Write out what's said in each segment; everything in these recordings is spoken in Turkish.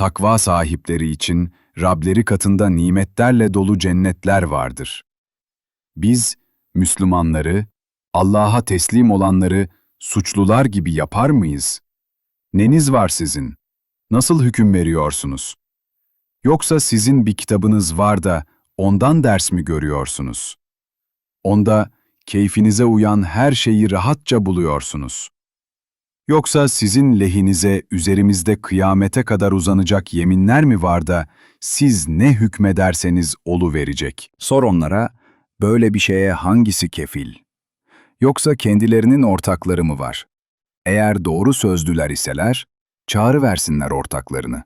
takva sahipleri için Rableri katında nimetlerle dolu cennetler vardır. Biz, Müslümanları, Allah'a teslim olanları suçlular gibi yapar mıyız? Neniz var sizin? Nasıl hüküm veriyorsunuz? Yoksa sizin bir kitabınız var da ondan ders mi görüyorsunuz? Onda keyfinize uyan her şeyi rahatça buluyorsunuz. Yoksa sizin lehinize üzerimizde kıyamete kadar uzanacak yeminler mi var da siz ne hükmederseniz olu verecek? Sor onlara, böyle bir şeye hangisi kefil? Yoksa kendilerinin ortakları mı var? Eğer doğru sözlüler iseler, çağrı versinler ortaklarını.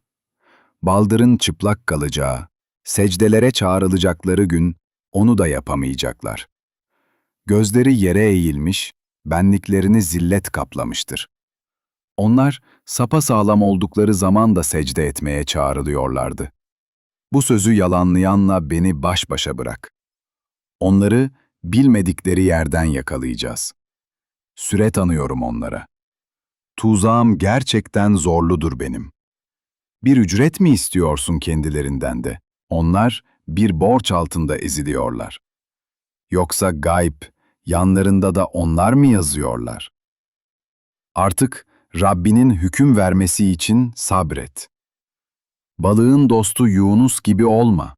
Baldırın çıplak kalacağı, secdelere çağrılacakları gün onu da yapamayacaklar. Gözleri yere eğilmiş, benliklerini zillet kaplamıştır. Onlar sapasağlam oldukları zaman da secde etmeye çağrılıyorlardı. Bu sözü yalanlayanla beni baş başa bırak. Onları bilmedikleri yerden yakalayacağız. Süre tanıyorum onlara. Tuzağım gerçekten zorludur benim. Bir ücret mi istiyorsun kendilerinden de? Onlar bir borç altında eziliyorlar. Yoksa gayb, yanlarında da onlar mı yazıyorlar? Artık Rabbinin hüküm vermesi için sabret. Balığın dostu Yunus gibi olma.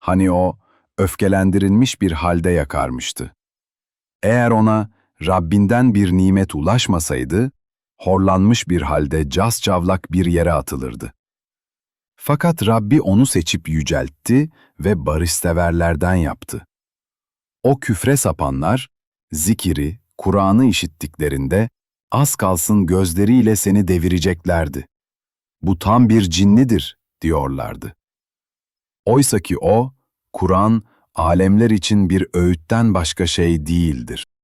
Hani o, öfkelendirilmiş bir halde yakarmıştı. Eğer ona Rabbinden bir nimet ulaşmasaydı, horlanmış bir halde cascavlak bir yere atılırdı. Fakat Rabbi onu seçip yüceltti ve barışseverlerden yaptı. O küfre sapanlar, zikiri, Kur'an'ı işittiklerinde az kalsın gözleriyle seni devireceklerdi. Bu tam bir cinnidir, diyorlardı. Oysa ki o, Kur'an, alemler için bir öğütten başka şey değildir.